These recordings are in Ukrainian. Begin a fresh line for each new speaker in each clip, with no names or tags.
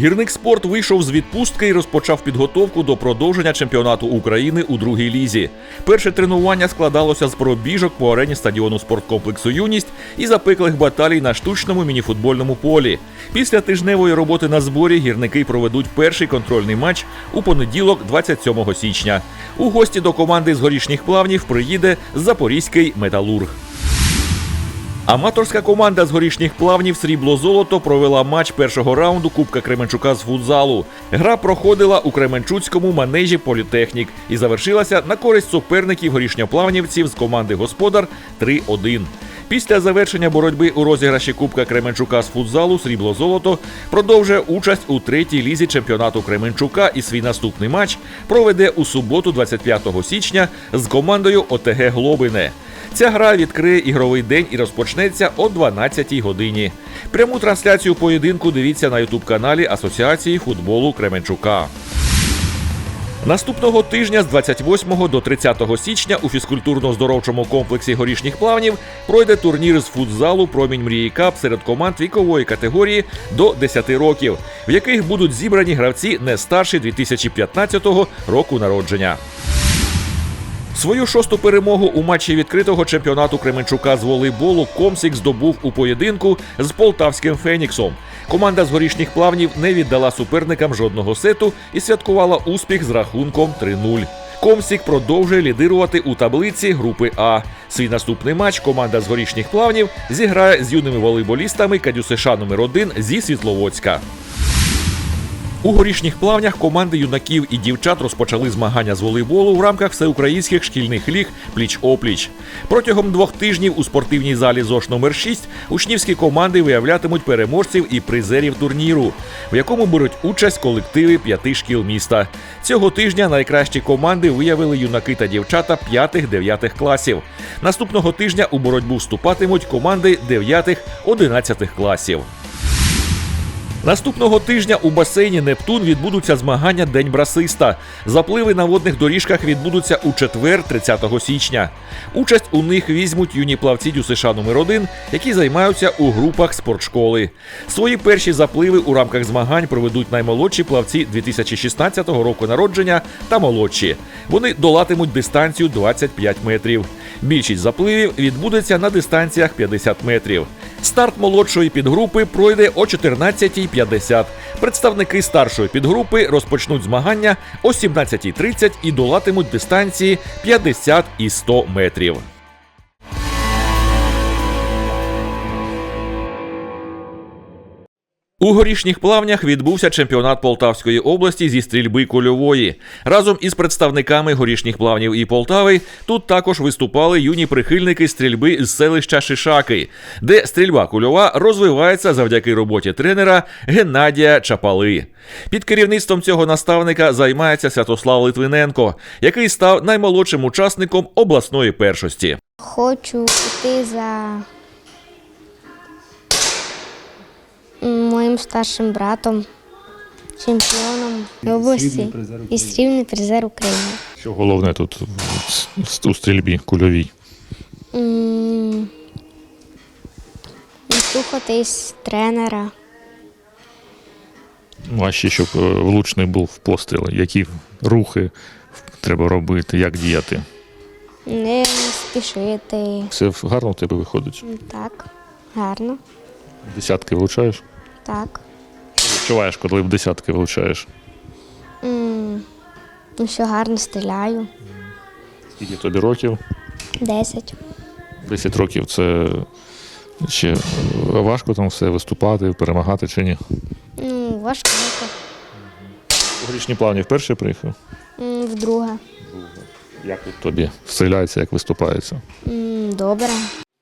Гірник спорт вийшов з відпустки і розпочав підготовку до продовження чемпіонату України у другій лізі. Перше тренування складалося з пробіжок по арені стадіону спорткомплексу Юність і запеклих баталій на штучному мініфутбольному полі. Після тижневої роботи на зборі гірники проведуть перший контрольний матч у понеділок, 27 січня. У гості до команди з горішніх плавнів приїде Запорізький металург. Аматорська команда з горішніх плавнів Срібло-Золото провела матч першого раунду Кубка Кременчука з футзалу. Гра проходила у Кременчуцькому манежі Політехнік і завершилася на користь суперників горішньоплавнівців з команди Господар 3-1. Після завершення боротьби у розіграші Кубка Кременчука з футзалу Срібло-Золото продовжує участь у третій лізі чемпіонату Кременчука і свій наступний матч проведе у суботу, 25 січня, з командою ОТГ Глобине. Ця гра відкриє ігровий день і розпочнеться о 12-й годині. Пряму трансляцію поєдинку дивіться на ютуб-каналі Асоціації футболу Кременчука. Наступного тижня з 28 до 30 січня у фізкультурно-здоровчому комплексі горішніх плавнів пройде турнір з футзалу Промінь мрії Кап серед команд вікової категорії до 10 років, в яких будуть зібрані гравці не старші 2015 року народження. Свою шосту перемогу у матчі відкритого чемпіонату Кременчука з волейболу Комсік здобув у поєдинку з полтавським Феніксом. Команда з горішніх плавнів не віддала суперникам жодного сету і святкувала успіх з рахунком 3-0. Комсік продовжує лідирувати у таблиці групи А. Свій наступний матч команда з горішніх плавнів зіграє з юними волейболістами КДЮСШ номер 1 зі Світловодська. У горішніх плавнях команди юнаків і дівчат розпочали змагання з волейболу в рамках всеукраїнських шкільних ліг пліч-опліч. Протягом двох тижнів у спортивній залі ЗОШ номер 6 учнівські команди виявлятимуть переможців і призерів турніру, в якому беруть участь колективи п'яти шкіл міста. Цього тижня найкращі команди виявили юнаки та дівчата 5-9 класів. Наступного тижня у боротьбу вступатимуть команди 9-11 класів. Наступного тижня у басейні Нептун відбудуться змагання День брасиста. Запливи на водних доріжках відбудуться у четвер, 30 січня. Участь у них візьмуть юні плавці ДЮСШ номер 1 які займаються у групах спортшколи. Свої перші запливи у рамках змагань проведуть наймолодші плавці 2016 року народження та молодші. Вони долатимуть дистанцію 25 метрів. Більшість запливів відбудеться на дистанціях 50 метрів. Старт молодшої підгрупи пройде о 14.50. Представники старшої підгрупи розпочнуть змагання о 17.30 і долатимуть дистанції 50 і 100 метрів. У горішніх плавнях відбувся чемпіонат Полтавської області зі стрільби кульової. Разом із представниками горішніх плавнів і Полтави тут також виступали юні прихильники стрільби з селища Шишаки, де стрільба кульова розвивається завдяки роботі тренера Геннадія Чапали. Під керівництвом цього наставника займається Святослав Литвиненко, який став наймолодшим учасником обласної першості.
Хочу піти за моїм старшим братом, чемпіоном області і срібний призер України.
Що головне тут у стрільбі кульовій?
Слухатись тренера.
Ну, а ще щоб е, влучний був в постріл, які рухи треба робити, як діяти.
Не спішити.
Все гарно в тебе виходить.
Так, гарно.
Десятки влучаєш.
Так.
Відчуваєш, коли в десятки влучаєш.
М, Ну, що гарно стріляю.
Скільки тобі років?
Десять.
10 років це ще важко там все виступати, перемагати чи ні?
Ну, важкенько.
У грішні плавні вперше приїхав.
М, Вдруге.
Як тут тобі стріляється, як виступається?
М, Добре.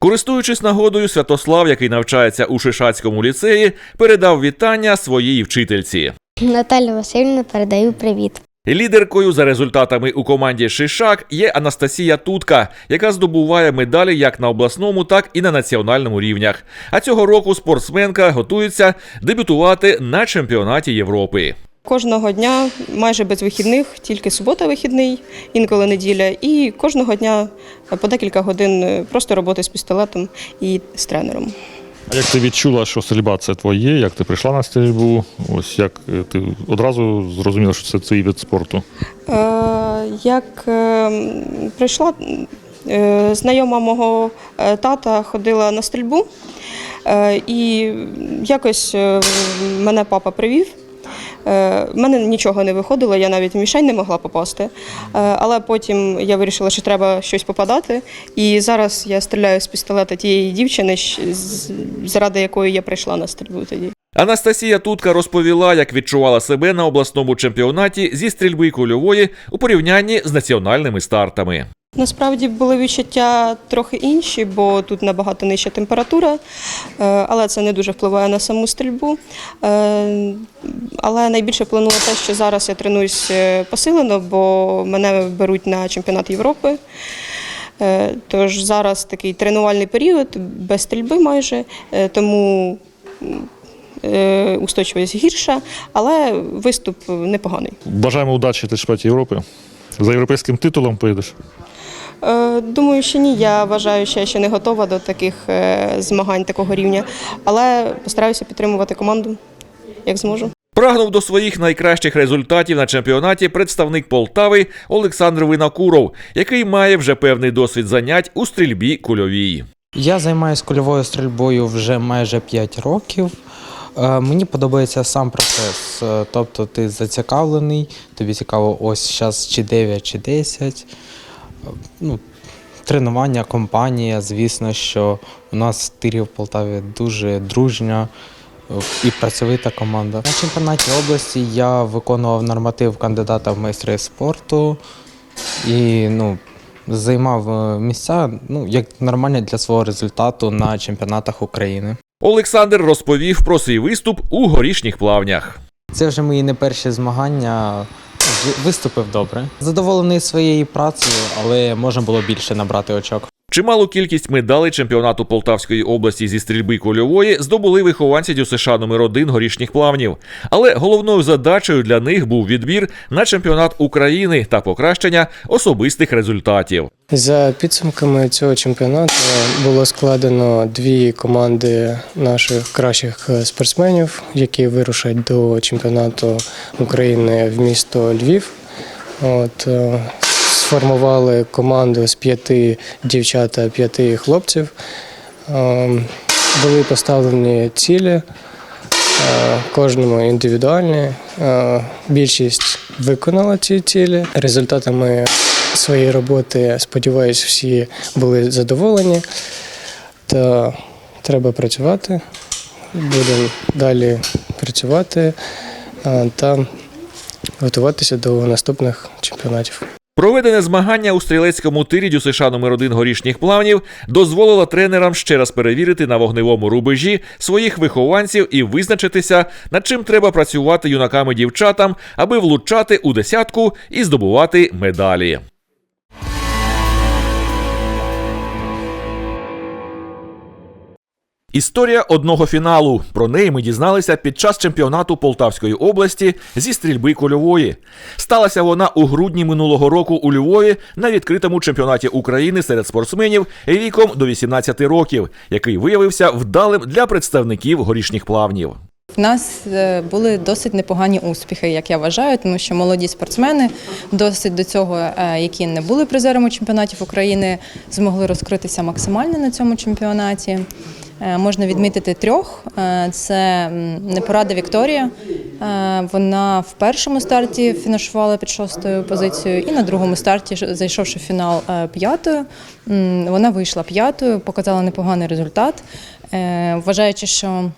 Користуючись нагодою, Святослав, який навчається у Шишацькому ліцеї, передав вітання своїй вчительці.
Наталя Васильівна передаю привіт.
Лідеркою за результатами у команді Шишак є Анастасія Тутка, яка здобуває медалі як на обласному, так і на національному рівнях. А цього року спортсменка готується дебютувати на чемпіонаті Європи.
Кожного дня, майже без вихідних, тільки субота вихідний, інколи неділя, і кожного дня по декілька годин просто роботи з пістолетом і з тренером.
А як ти відчула, що стрільба це твоє, як ти прийшла на стрільбу? Ось як е, ти одразу зрозуміла, що це твій вид спорту?
Е, Як е, прийшла, е, знайома мого е, тата ходила на стрільбу, е, і якось е, мене папа привів. Е, В мене нічого не виходило, я навіть в мішень не могла попасти. Е, Але потім я вирішила, що треба щось попадати. І зараз я стріляю з пістолета тієї дівчини, заради якої я прийшла на стрільбу тоді.
Анастасія Тутка розповіла, як відчувала себе на обласному чемпіонаті зі стрільби кульової у порівнянні з національними стартами.
Насправді були відчуття трохи інші, бо тут набагато нижча температура, е, але це не дуже впливає на саму стрільбу. Е, Але найбільше вплинуло те, що зараз я тренуюсь е, посилено, бо мене беруть на чемпіонат Європи. Тож зараз такий тренувальний період без стрільби майже, тому устойчивість гірша, але виступ непоганий.
Бажаємо удачі чемпіонаті Європи. За європейським титулом поїдеш.
Е, Думаю, що ні. Я вважаю, що я ще не готова до таких е, змагань такого рівня, але постараюся підтримувати команду, як зможу.
Прагнув до своїх найкращих результатів на чемпіонаті представник Полтави Олександр Винокуров, який має вже певний досвід занять у стрільбі кульовій.
Я займаюся кульовою стрільбою вже майже 5 років. Е, Мені подобається сам процес. Тобто ти зацікавлений, тобі цікаво, ось зараз чи 9, чи 10. Ну, тренування, компанія, звісно, що у нас тирі в Полтаві дуже дружня е, і працьовита команда. На чемпіонаті області я виконував норматив кандидата в майстри спорту і ну, займав е, місця ну, як нормально для свого результату на чемпіонатах України.
Олександр розповів про свій виступ у горішніх плавнях.
Це вже мої не перші змагання. Ви- Виступив добре. Задоволений своєю працею, але можна було більше набрати очок.
Чималу кількість медалей чемпіонату Полтавської області зі стрільби кульової здобули вихованці ДЮСШ номер 1 горішніх плавнів. Але головною задачею для них був відбір на чемпіонат України та покращення особистих результатів.
За підсумками цього чемпіонату було складено дві команди наших кращих е, спортсменів, які вирушать до чемпіонату України в місто Львів. От, е, сформували команду з п'яти дівчат та п'яти хлопців. Е, Були поставлені цілі, е, кожному індивідуальні. Е, Більшість виконала ці цілі. Результатами своєї роботи, сподіваюся, всі були задоволені. Та треба працювати. Будемо далі працювати та готуватися до наступних чемпіонатів.
Проведене змагання у стрілецькому тирі ДЮСШ номер 1 горішніх плавнів дозволило тренерам ще раз перевірити на вогневому рубежі своїх вихованців і визначитися, над чим треба працювати юнакам і дівчатам, аби влучати у десятку і здобувати медалі. Історія одного фіналу. Про неї ми дізналися під час чемпіонату Полтавської області зі стрільби кульової. Сталася вона у грудні минулого року у Львові на відкритому чемпіонаті України серед спортсменів віком до 18 років, який виявився вдалим для представників горішніх плавнів.
В нас е, були досить непогані успіхи, як я вважаю, тому що молоді спортсмени, досить до цього, е, які не були призерами чемпіонатів України, змогли розкритися максимально на цьому чемпіонаті. Е, Можна відмітити трьох: Е, це непорада Вікторія. Е, Вона в першому старті фінішувала під шостою позицією, і на другому старті, зайшовши в фінал п'ятою, вона вийшла п'ятою, показала непоганий результат. Вважаючи, що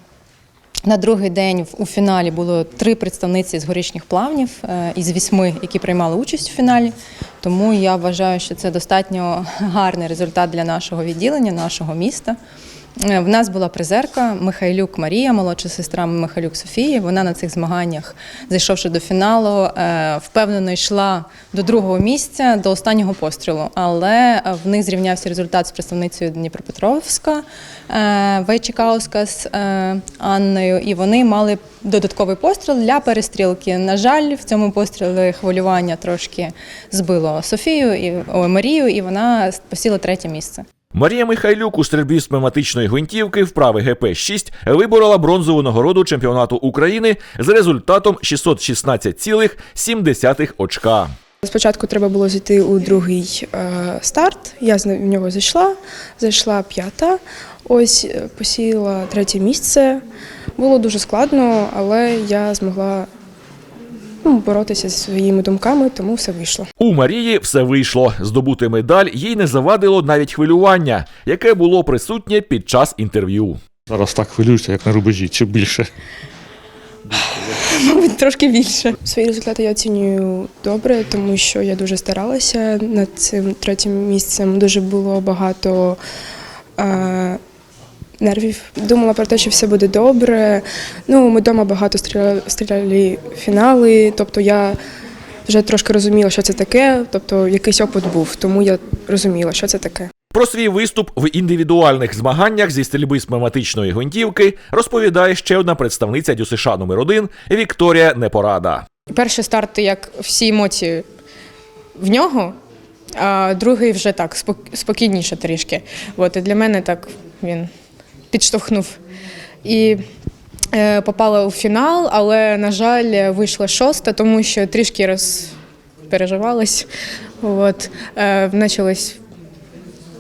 на другий день у фіналі було три представниці з горішніх плавнів із вісьми, які приймали участь у фіналі. Тому я вважаю, що це достатньо гарний результат для нашого відділення, нашого міста. Е, В нас була призерка Михайлюк Марія, молодша сестра Михайлюк Софії. Вона на цих змаганнях, зайшовши до фіналу, е, впевнено йшла до другого місця, до останнього пострілу. Але е, в них зрівнявся результат з представницею Дніпропетровська е, з Анною, і вони мали додатковий постріл для перестрілки. На жаль, в цьому пострілі хвилювання трошки збило Софію і Марію, і вона посіла третє місце.
Марія Михайлюк у стрільбі з пневматичної гвинтівки вправи ГП-6 виборола бронзову нагороду чемпіонату України з результатом 616,7 очка.
Спочатку треба було зайти у другий е, старт. Я в нього зайшла, зайшла п'ята. Ось е, посіяла третє місце. Було дуже складно, але я змогла ну, боротися зі своїми думками, тому все вийшло.
У Марії все вийшло. Здобути медаль їй не завадило навіть хвилювання, яке було присутнє під час інтерв'ю.
Зараз так хвилюєшся, як на рубежі, чи більше.
Мабуть, трошки більше. Свої результати я оцінюю добре, тому що я дуже старалася над цим третім місцем. Дуже було багато е, нервів. Думала про те, що все буде добре. Ну, ми вдома багато стріляли, стріляли фінали, тобто я вже трошки розуміла, що це таке, тобто якийсь опит був, тому я розуміла, що це таке.
Про свій виступ в індивідуальних змаганнях зі стрільби з пневматичної гвинтівки розповідає ще одна представниця ДЮСШ номер 1 Вікторія Непорада.
Перший старт, як всі емоції в нього, а другий вже так, спок- спокійніше трішки. От, і для мене так він підштовхнув. І е, попала у фінал, але, на жаль, вийшла шоста, тому що трішки розпереживалась. От, е, почалось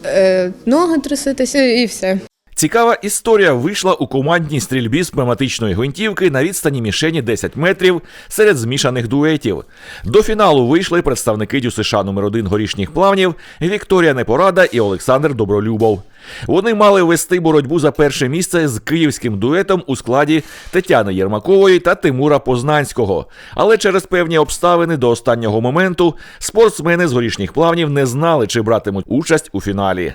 е, ноги тряситися і все.
Цікава історія вийшла у командній стрільбі з пневматичної гвинтівки на відстані мішені 10 метрів серед змішаних дуетів. До фіналу вийшли представники ДЮСШ номер 1 горішніх плавнів Вікторія Непорада і Олександр Добролюбов. Вони мали вести боротьбу за перше місце з київським дуетом у складі Тетяни Єрмакової та Тимура Познанського. Але через певні обставини до останнього моменту спортсмени з горішніх плавнів не знали, чи братимуть участь у фіналі.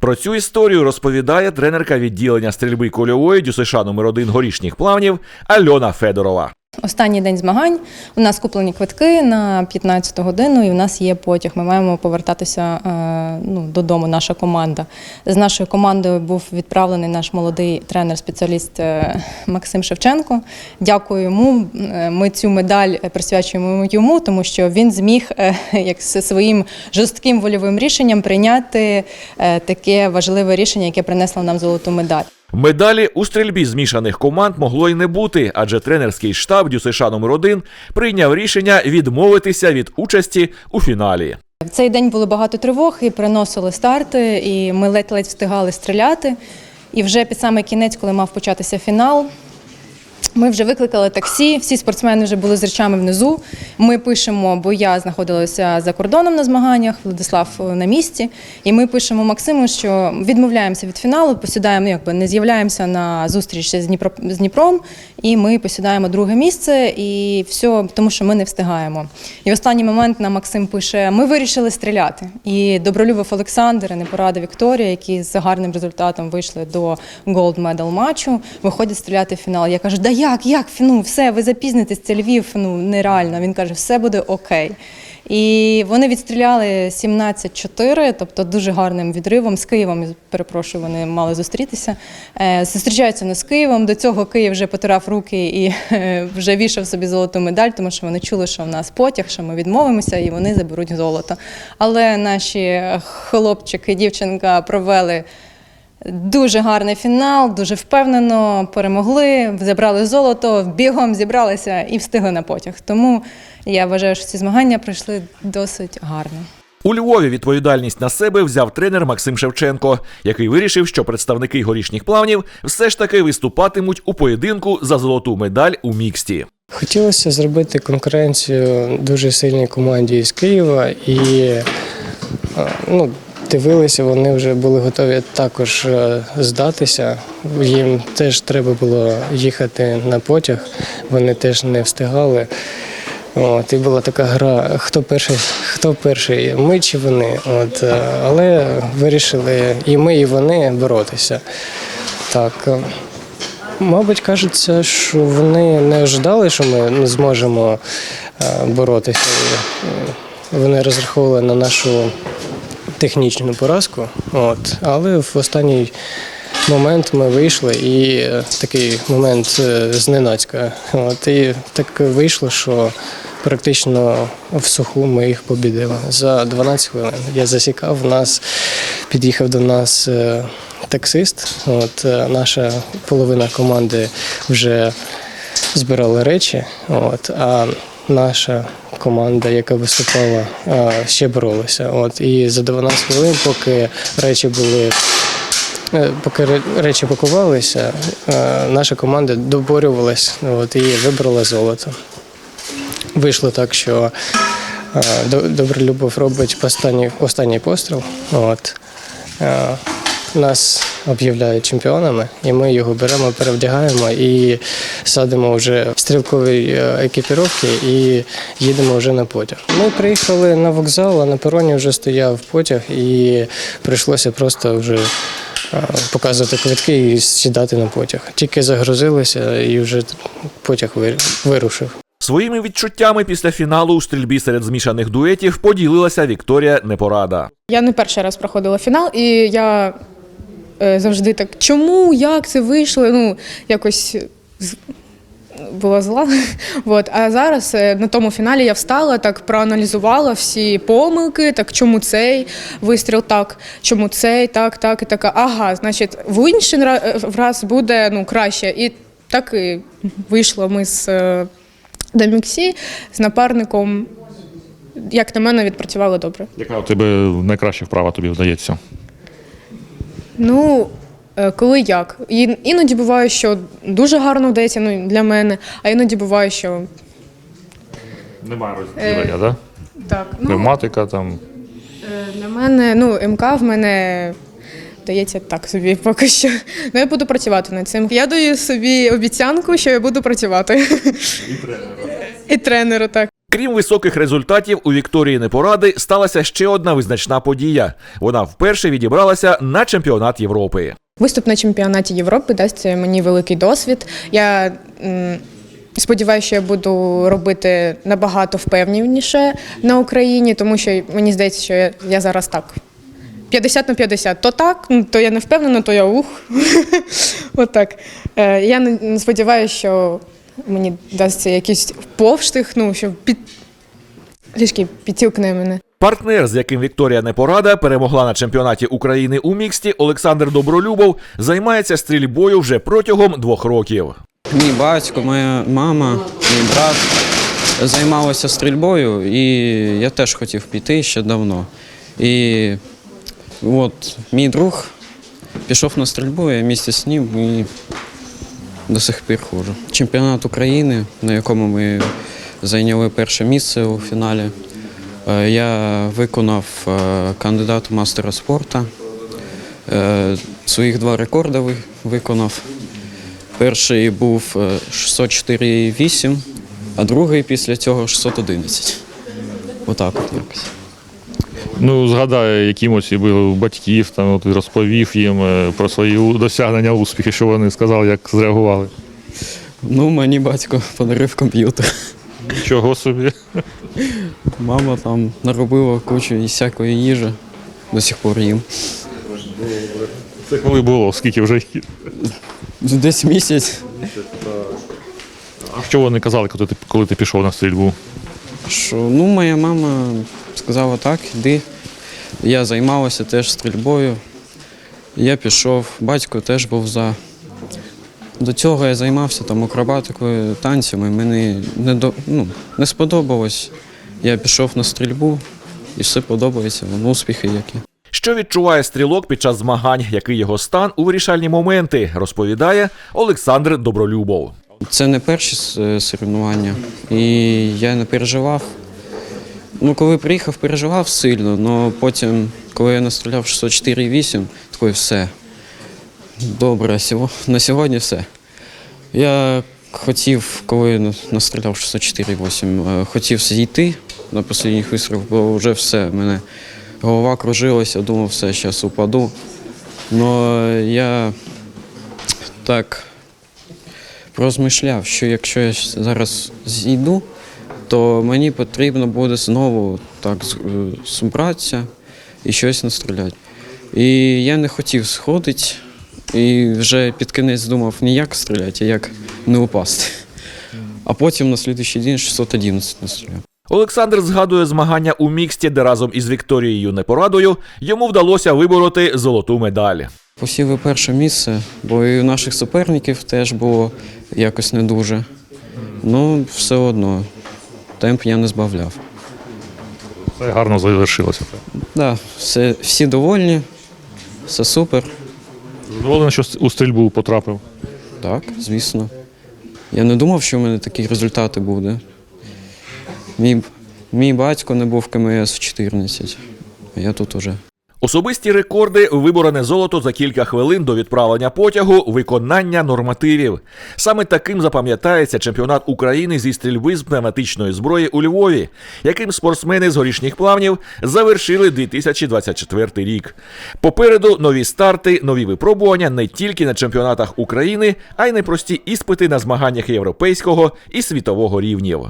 Про цю історію розповідає тренерка відділення стрільби кольової ДЮСШ номер 1 горішніх плавнів Альона Федорова.
Останній день змагань. У нас куплені квитки на 15 годину, і в нас є потяг. Ми маємо повертатися е, ну, додому. Наша команда. З нашою командою був відправлений наш молодий тренер-спеціаліст е, Максим Шевченко. Дякую йому. Е, Ми цю медаль присвячуємо йому, тому що він зміг як своїм жорстким вольовим рішенням прийняти таке важливе рішення, яке принесло нам золоту медаль.
Медалі у стрільбі змішаних команд могло й не бути, адже тренерський штаб ДЮСШ номер 1 прийняв рішення відмовитися від участі у фіналі.
В цей день було багато тривог і приносили старти, і ми ледь-ледь встигали стріляти. І вже під самий кінець, коли мав початися фінал, ми вже викликали таксі, всі спортсмени вже були з речами внизу. Ми пишемо, бо я знаходилася за кордоном на змаганнях, Владислав на місці. І ми пишемо Максиму, що відмовляємося від фіналу, посідаємо, ну, якби не з'являємося на зустріч з Дніпро з Дніпром, і ми посідаємо друге місце, і все, тому що ми не встигаємо. І в останній момент нам Максим пише: ми вирішили стріляти. І Добролюбов Олександр, і Непорада Вікторія, які з гарним результатом вийшли до голд медал матчу, виходять стріляти в фінал. Я кажу, да як, як? Ну, все, ви запізнитесь, це Львів, ну нереально. Він каже, все буде окей. І вони відстріляли 17-4, тобто дуже гарним відривом. З Києвом, перепрошую, вони мали зустрітися. Е, Зустрічаються не з Києвом. До цього Київ вже потирав руки і е, вже вішав собі золоту медаль, тому що вони чули, що в нас потяг, що ми відмовимося, і вони заберуть золото. Але наші хлопчик і дівчинка провели. Дуже гарний фінал, дуже впевнено перемогли, забрали золото, бігом зібралися і встигли на потяг. Тому я вважаю, що ці змагання пройшли досить гарно.
У Львові відповідальність на себе взяв тренер Максим Шевченко, який вирішив, що представники горішніх плавнів все ж таки виступатимуть у поєдинку за золоту медаль у міксті.
Хотілося зробити конкуренцію дуже сильній команді із Києва і е, ну, дивилися, вони вже були готові також е, здатися. Їм теж треба було їхати на потяг, вони теж не встигали. От, і була така гра, хто перший, хто перший, ми чи вони. От, е, але вирішили і ми, і вони боротися. Так. е, Мабуть, кажеться, що вони не ожидали, що ми зможемо боротися. Вони розраховували на нашу технічну поразку. От. Але в останній момент ми вийшли і е, такий момент е, зненацька. От. І так вийшло, що практично в суху ми їх побідили. За 12 хвилин я засікав, нас під'їхав до нас е, таксист. От, наша половина команди вже збирала речі, от, а наша команда, яка виступала, е, ще боролася. От, і за 12 хвилин, поки речі були. е, Поки речі пакувалися, е, наша команда доборювалась от, і вибрала золото. Вийшло так, що До- Добролюбов робить останній, останній постріл. От. Нас об'являють чемпіонами, і ми його беремо, перевдягаємо і садимо вже в стрілкові е, екіпіровки і їдемо вже на потяг. Ми приїхали на вокзал, а на пероні вже стояв потяг, і прийшлося просто вже е, показувати квитки і сідати на потяг. Тільки загрузилися і вже потяг вир- вирушив.
Своїми відчуттями після фіналу у стрільбі серед змішаних дуетів поділилася Вікторія Непорада.
Я не перший раз проходила фінал, і я завжди так, чому, як це вийшло? Ну, якось була зла. От. А зараз е, на тому фіналі я встала, так проаналізувала всі помилки, так чому цей вистріл так, чому цей, так, так, і така. Ага, значить, в інший е, раз буде ну, краще. І так і вийшло ми з е, Доміксі, з напарником. Як на мене, відпрацювали добре.
Яка у тебе найкраща вправа тобі вдається?
Ну, е, коли як. Іноді буває, що дуже гарно вдається ну, для мене, а іноді буває, що
Немає розділення, так?
так. Ну,
Пневматика там.
е, для мене, ну, МК в мене вдається так собі поки що. Ну, я буду працювати над цим. Я даю собі обіцянку, що я буду працювати. І тренеру. І тренеру, так.
Крім високих результатів, у Вікторії Непоради сталася ще одна визначна подія. Вона вперше відібралася на чемпіонат Європи.
Виступ на чемпіонаті Європи дасть мені великий досвід. Я сподіваюся, що я буду робити набагато впевненіше на Україні, тому що мені здається, що я, зараз так. 50 на 50. То так, ну, то я не впевнена, то я ух. Отак. Е, я сподіваюся, що мені дасться якийсь повштих, ну, що під... трішки підтілкне мене.
Партнер, з яким Вікторія Непорада перемогла на чемпіонаті України у міксті, Олександр Добролюбов, займається стрільбою вже протягом двох років.
Мій батько, моя мама, мій брат займалися стрільбою, і я теж хотів піти ще давно. І от мій друг пішов на стрільбу, я місце з ним і до сих пір ходжу. Чемпіонат України, на якому ми зайняли перше місце у фіналі. е, Я виконав е, кандидат мастера спорту. Е, Своїх два рекорди ви- виконав. Перший був е, 604,8, а другий після цього 611. Отак от якось.
Ну, згадай, які емоції були у батьків, там, от, розповів їм е, про свої досягнення, успіхи, що вони сказали, як зреагували.
Ну, мені батько подарив комп'ютер.
Нічого собі.
Мама там наробила кучу і всякої їжі. До сих пор їм.
Це коли було, скільки вже їх?
Десь місяць.
А що вони казали, коли ти, коли ти пішов на стрільбу?
Що, ну, моя мама сказала так, іди. Я займалася теж стрільбою. Я пішов, батько теж був за. До цього я займався там акробатикою, танцями. Мені не, до, ну, не сподобалось. Я пішов на стрільбу і все подобається, вон успіхи які.
Що відчуває стрілок під час змагань, який його стан у вирішальні моменти, розповідає Олександр Добролюбов.
Це не перші с- соревнування, і я не переживав. Ну, коли приїхав, переживав сильно, але потім, коли я настріляв 604,8, такий все. Добре, на сьогодні все. Я хотів, коли настріляв 604,8, е, хотів зійти на останніх вистрілах, бо вже все, мене голова кружилася, думав, все, зараз упаду. Але я так розмишляв, що якщо я зараз зійду, то мені потрібно буде знову так е, зібратися і щось настріляти. І я не хотів сходити, і вже під кінець думав не як стріляти, а як не упасти. А потім на слідуючий день 611 настріляв.
Олександр згадує змагання у міксті, де разом із Вікторією Непорадою йому вдалося вибороти золоту медаль.
Посіли перше місце, бо і у наших суперників теж було якось не дуже. Ну, все одно, темп я не збавляв.
Все гарно завершилося.
Да, все, всі довольні, все супер.
Задоволений, що у стрільбу потрапив.
Так, звісно. Я не думав, що в мене такі результати буде. Мій, мій батько не був в КМС в 14, а я тут уже.
Особисті рекорди, виборене золото за кілька хвилин до відправлення потягу, виконання нормативів. Саме таким запам'ятається чемпіонат України зі стрільби з пневматичної зброї у Львові, яким спортсмени з горішніх плавнів завершили 2024 рік. Попереду нові старти, нові випробування не тільки на чемпіонатах України, а й непрості іспити на змаганнях європейського і світового рівнів.